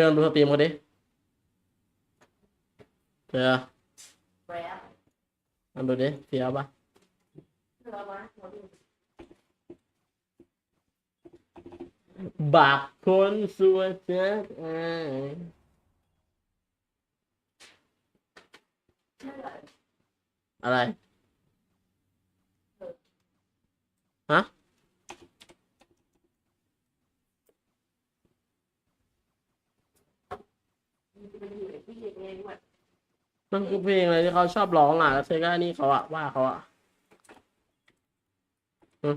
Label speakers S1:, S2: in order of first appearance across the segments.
S1: พื่อนดูสตรีมเขาดิเพื่อ
S2: แวะ
S1: มันดูดิเสียปะ
S2: เรามาเราดู
S1: บาปคนสวยเจ็บเอ้ย
S2: ไม่ไหว
S1: อะไร ฮะ
S2: มันอยู่ในที่เย็นเองหมด
S1: มันคือเพลงอะไรที่เขาชอบร้องอะแล้วเซก้านี่เขาอะว่าเขาอะอืม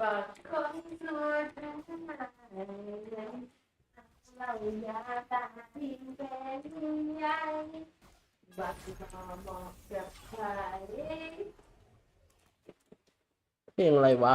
S2: บอกคนสวยเป็นขนายเราอยาตาทิ้งเป็นใหญ่บางมาบอกกับใคร
S1: เพลงอะไรวะ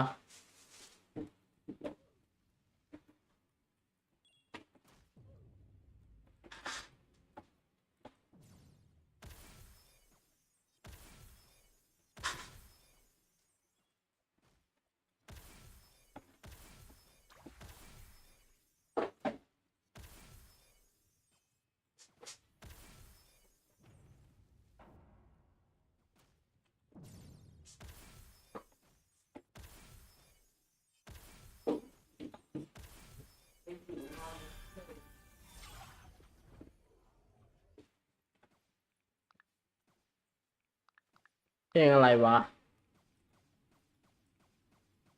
S1: เพลงอะไรวะ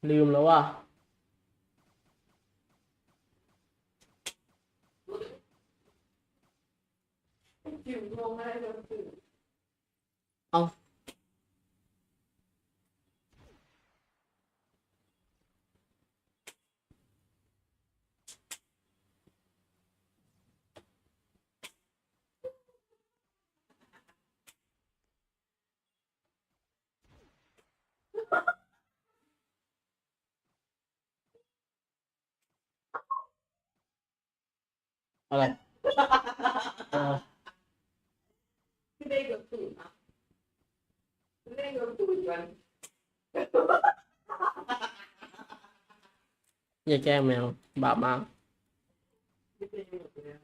S1: ลืมแล้วว่ะ
S2: จิ๋วงงอะไรโดนตื่น
S1: อะไรเออ
S2: ไม่ได้โดนตื่นอะไม่ได้โดนตื่นกัน
S1: อย่าแกล้งแมวบาปมาก
S2: ไม่ได้โดนตื่น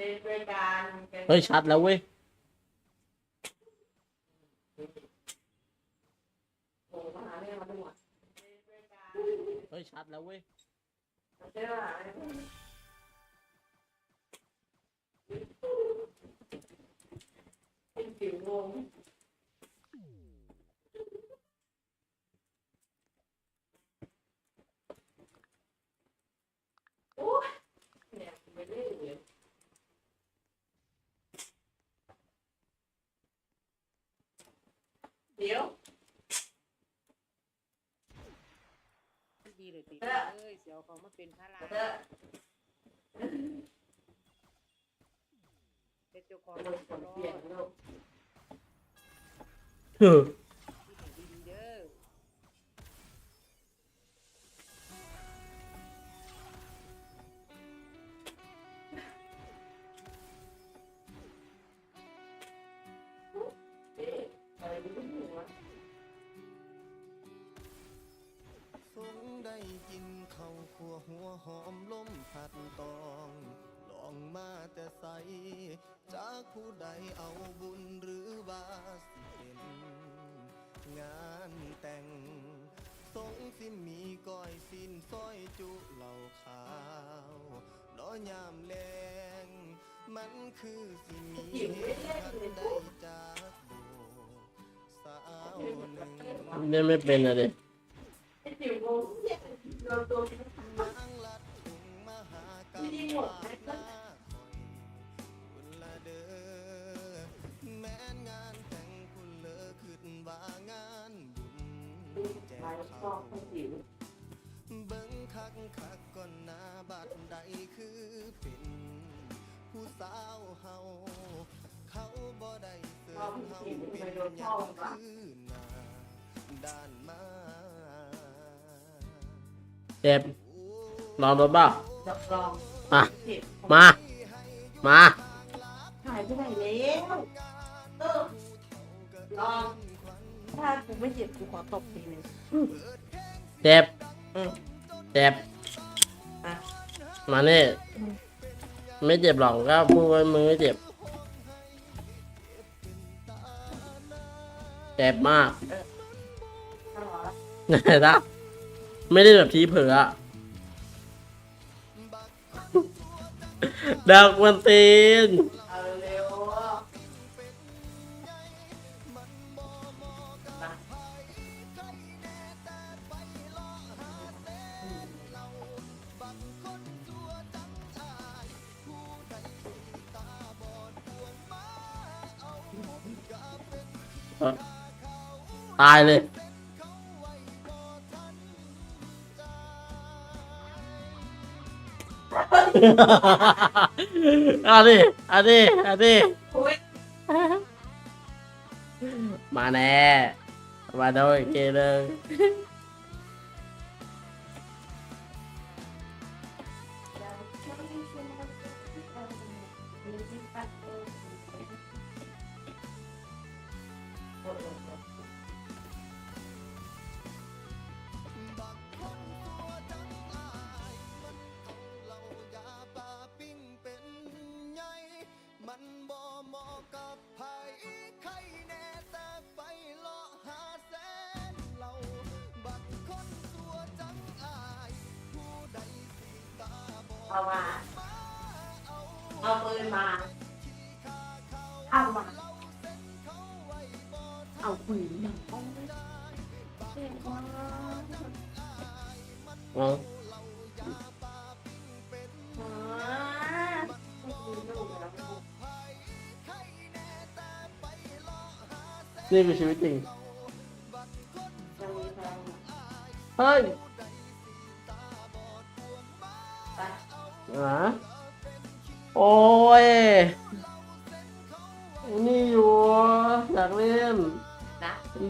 S2: เป็นรายการเป็น
S1: เฮ้ยชัดแล้วเว้ย
S2: โอ้มาหาเนี่ยมาดูอะเป็นรายการ
S1: เฮ้ยชัดแล้วเว้ย
S2: เจ้าเป็นจิ๋วงงโอ้ยเนี่ยไม่ได้เลยเดี๋ยว
S3: ดีเลยติ
S2: เออ
S3: เอ้ยเสียวเขามาเป็นพระรา
S2: เออ
S3: เป็นเจ้าของ
S2: คน
S3: ตลอด
S2: เปลี่ยนโลก
S1: เฮ้อ
S4: สงสิมีก้อยสินซอยจุเหล่าขาวน้อยามแลงมันคือสิมีเหตุทันได้จากโบสาวหนึ่ง
S1: เล่นไม่เป็นอะเด็
S2: ไอ้จิ๋วงงเนี่ยโดนตัว
S4: นางลัดถุงมหากรรม แม้นงานแต่งคุณเลอขึ้นว่างานบุญแจ
S2: ไปชอบคนจิ๋ว
S4: เบิ่งคักคักก่อนหน้าบัดใดคือเป็นผู้สาวเฮาเขาบ่ได้เสิร์ฟเฮาเป็นหยังคือหน้าด้านมา
S1: เจ็บลองรถบ้า
S2: รับรอง
S1: มา
S2: เจ็บ
S1: มา มา
S2: หายไปไหนแล้วเออลอง ถ้ากูไม่เจ็บกูขอตบทีนึง
S1: เจ็บ
S2: อืม
S1: เจ็บ
S2: อะ
S1: มานี่ไม่เจ็บหรอกก็พูดว่ามึงไม่เจ็บ เจ็บมาก
S2: ตลอด
S1: นะไม่ได้แบบทีเผลออะดักวันตีนายเลยเอาดิเอาดิเอาดิ
S2: อุ้ย
S1: มาแน่มาโดนอีกทีหนึง
S4: เราาบอด
S2: เอามาเอาปืนมาเอามาเอาปืนมาเจ็บมาก
S1: อา
S2: อ่าไม่มีลูกแล้วลูก
S1: นี่คือชีวิตจริง เฮ้ย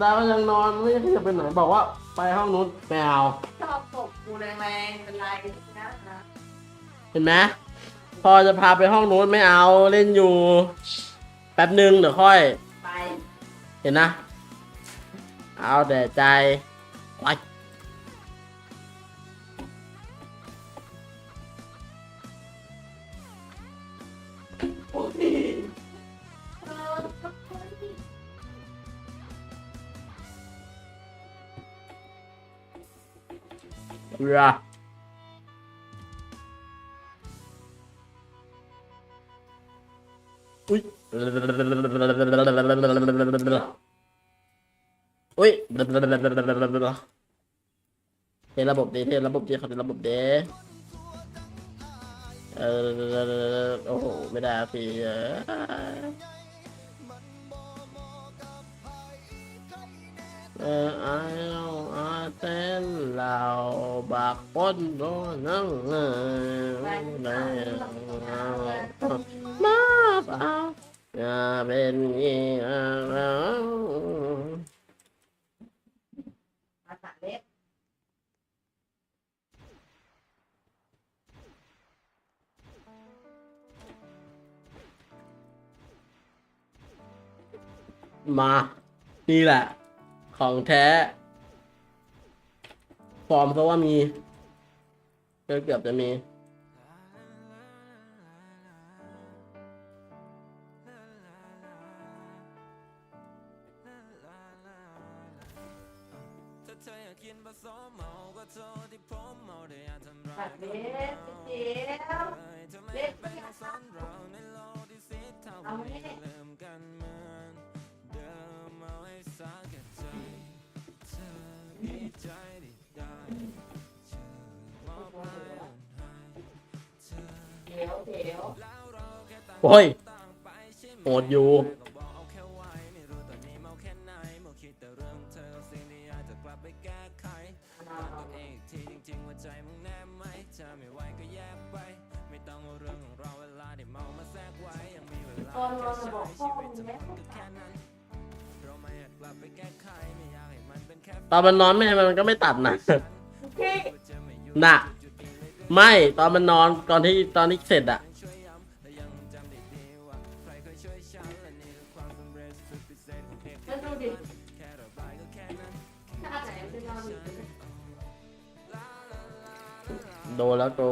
S1: ดาวยังนอนไม่รู้จะไปไหนบอกว่าไปห้องนู้นแมว
S2: ชอบตบกูแรงๆเป็นไรนะนะ
S1: เห็นไหมพอจะพาไปห้องนู้นไม่เอาเล่นอยู่ แป๊บหนึ่งเดี๋ยวค่อย
S2: ไป
S1: เห็นนะ เอาแต่ใจไป
S2: เรื
S1: ออุ้ยอุ้ยเทระบบดีเทระบบดีเขาเทระบบดีเออโอ้โหไม่ได้พี่ เออไอ้เอาเต้นเราบักป้นโดนนั่งเออมาเปล่าอย่าเป็นอย่างเรา
S2: มา
S1: นี่แหละ ของแท้ ฟอร์มเพราะว่ามี เกือบจะมี
S2: ลับ
S5: ไป
S2: แก้
S5: ไข
S6: ไม่อยากให้มันเป็นแค่
S1: ตอนมันนอนแม่มันก็ไม่ตัดนะ
S2: พี่
S6: จะไม่อยู่
S1: น่ะ ไม่ตอนมันนอนตอนที่ตอนที่เสร็จอะ โดนแล้วโก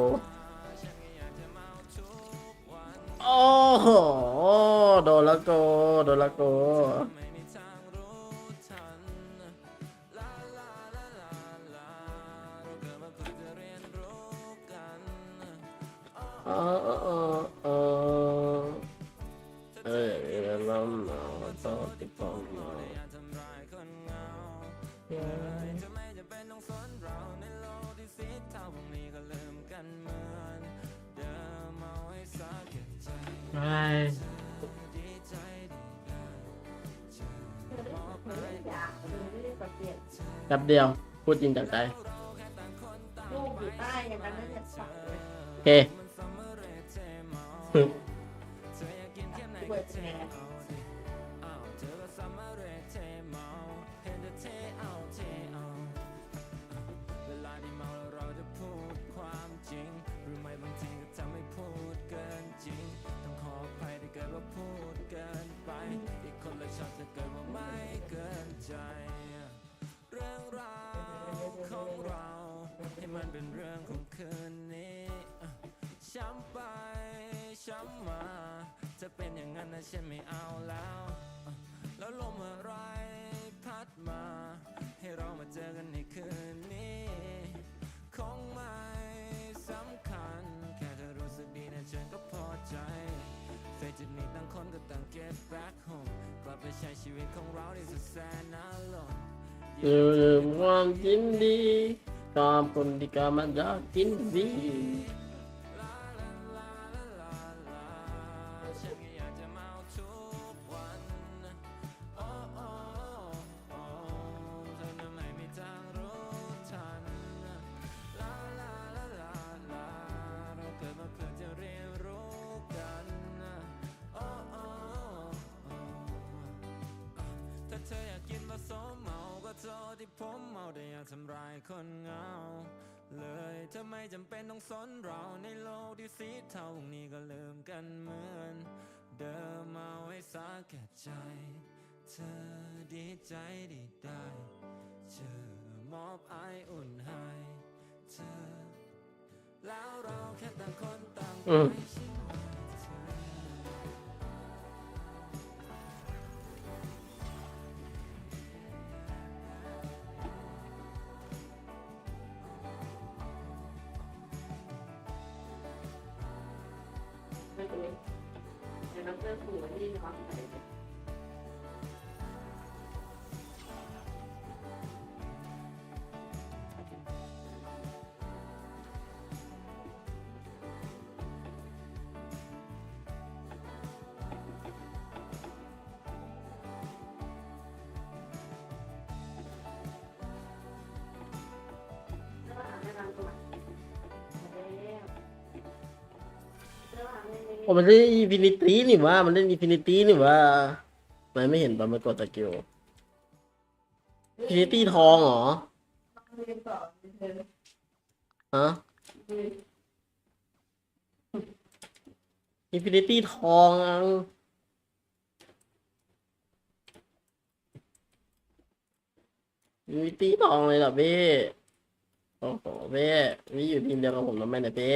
S1: โอ้โหโดนแล้วโกโดนแล้วโก
S6: เราเกิดมาเพื่อจะเรียนรู้กัน
S1: เออเออเอ แป๊บเดียว พูดจริงจากใจ
S2: ลูกอยู่ใต้อย่างนั้นเนี่ยฝังเลย
S1: โอเค
S2: เป็
S6: นเรื่องของคืนนี้ช้ำไปช้ำมา จะเป็นอย่างนั้นนะฉันไม่เอาแล้ว แล้วลมอะไรพัดมา ให้เรามาเจอกันในคืนนี้ คงไม่สำคัญ แค่เธอรู้สึกดีนะฉันก็พอใจเฟซจุดนี้ต่างคนก็ต่าง get back home กลับไปใช้ชีวิตของเราที่สุดแสนน่าลม
S1: ลืมความยินดีะกินดี
S6: ฉั เหงาเลยเธอไม่จำเป็นต้องสนเราในโลกที่สีเทาพวกนี้ก็ลืมกันเหมือน เดิมเอาไว้สักแก่ใจ เธอดีใจดีได้เจอมอบไออุ่นให้เธอแล้วเราแค่ต่างคนต่าง
S1: อืม
S6: ไป
S1: โอ้มันเล่นอินฟินิตี้นี่ว่ามันเล่นอินฟินิตี้นี่ว่าทำไมไม่เห็นตอนมันกดสกิลอินฟินิตี้ทองเหรอฮะอินฟินิตี้ทองอังอินฟินิตี้ทองเลยเหรอเบ้โอ้โหเบ้นี่อยู่ทีมเดียวกับผมทำไมเนี่ยเบ้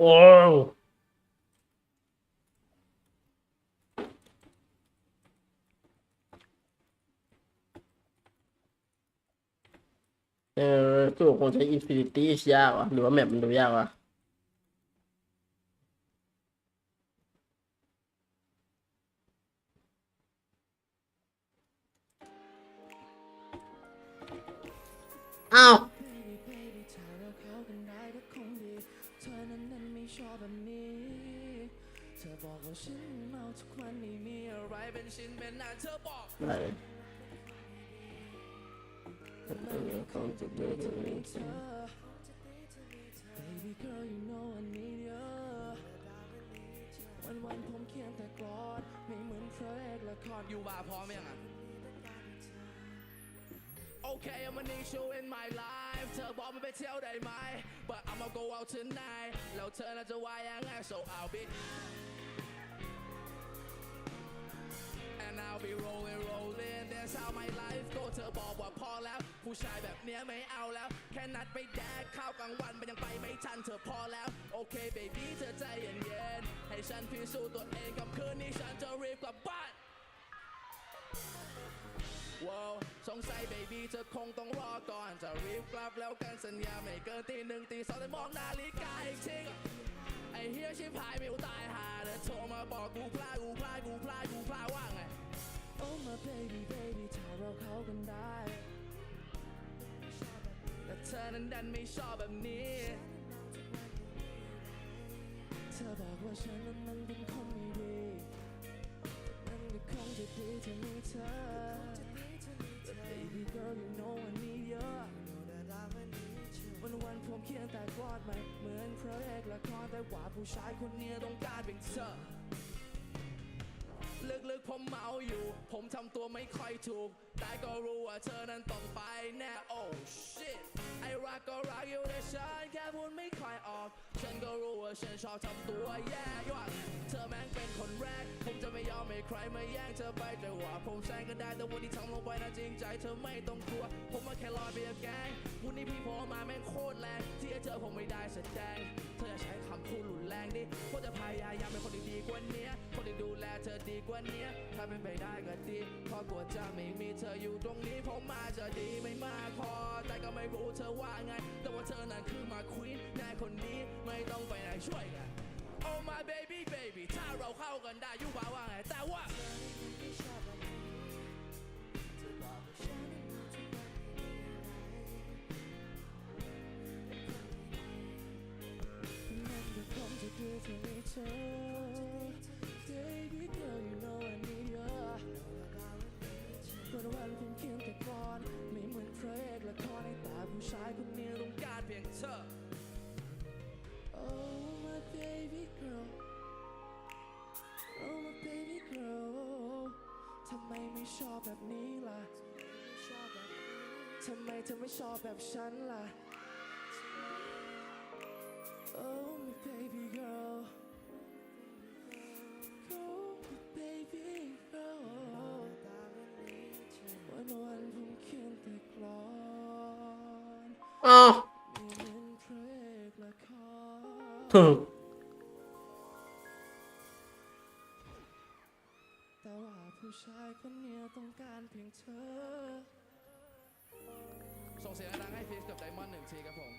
S1: โอ้วเออตัวคงใช้อินฟินิตี้ยากวะหรือว่าแมปมันดูยากวะ
S5: ยู่บาร์พร้อมยังอะ Okay I'm gonna need you in my life เธอบอกมันไปเที่ยวได้ไหม But I'ma go out tonight แล้วเธอน่าจะว่ายังไง So I'll be And I'll be rolling rolling That's how my life go เธอบอกว่าพอแล้ว ผู้ชายแบบเนี้ยไม่เอาแล้ว แค่นัดไปแดกข้าวกลางวันมันยังไปไม่ทันเธอพอแล้ว โอเค baby เธอใจเย็นๆให้ฉันพิสูจน์ตัวเองกับคืนนี้ฉันจะรีบกลับบ้าน ว้าวสงสัยเบบี้เธอคงต้องรอก่อน จะรีบกลับแล้วกันสัญญาไม่เกินตีหนึ่งตีสองได้มองนาฬิกาอีกทีก็ไอ้เฮียชิบหายไม่ตายหาเลยโทรมาบอกกูพลาดกูพลาดกูพลาดกูพลาดว่าไง Oh my baby baby ถ้าเราเข้ากันได้แต่เธอนั้นดันไม่ชอบแบบนี้ เธอบอกว่าฉันนั้นมันเป็นคนไม่ดีนั่นก็คงจะดีที่มีเธอ But baby girl you know I need you วันวันๆผมเขียนแต่กอดไม่เหมือนพระเอกละครแต่ว่าผู้ชายคนนี้ต้องการเป็นเธอลึกๆผมเมาอยู่ ผมทำตัวไม่ค่อยถูก แต่ก็รู้ว่าเธอนั้นต้องไปแน่ oh shit ไอ้รักก็รักอยู่แต่ฉันแค่พูดไม่ค่อยออก ฉันก็รู้ว่าฉันชอบทำตัวแย่ยอดเธอแม่งเป็นคนแรก ผมจะไม่ยอมให้ใครมาแย่งเธอไปแต่ว่าผมแซงก็ได้แต่วันที่ทำลงไปน่าจริงใจ เธอไม่ต้องกลัว ผมมาแค่รอเบียร์แกงวันนี้พี่ผมมาแม่งโคตรแรงที่จะเจอผมไม่ได้แสดงเธอจะใช้คำพูดรุนแรงดิผมจะพยายามเป็นคนดีกว่านี้คนที่ดูแลเธอดีกว่านี้ถ้าเป็นไปได้ก็ดีเพราะกลัวจะไม่มีเธออยู่ตรงนี้ผมมาจะดีไม่มากพอ แต่ก็ไม่รู้เธอว่าไง แต่ว่าเธอนั้นคือมาควีนแน่คนนี้ไม่ต้องไปไหนช่วยกัน Oh my baby baby ถ้าเราเข้ากันได้อยูว่าว่าไง แต่ว่ามันก็คงจะดีที่มีเธอ วันวันๆผมเขียนแต่ก่อน ไม่เหมือนพระเอกละครในตาผู้ชายคนนี้ต้องการเพียงเธอ Oh my baby girl Oh my baby girl ทำไมไม่ชอบแบบนี้ล่ะ ทำไมเธอไม่ชอบแบบฉันล่ะ ถูกแต่ว่าผู้ชายคนเนี้ยต้องการเพียงเธอ ส่งเสียงดังให้ฟิสกับไดมอนด์หนึ่งทีครับผม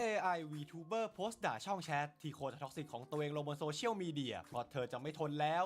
S7: AI VTuber โพสต์ด่าช่องแชทที่โคตรท็อกซิกของตัวเองลงบนโซเชียลมีเดียเพราะเธอจะไม่ทนแล้ว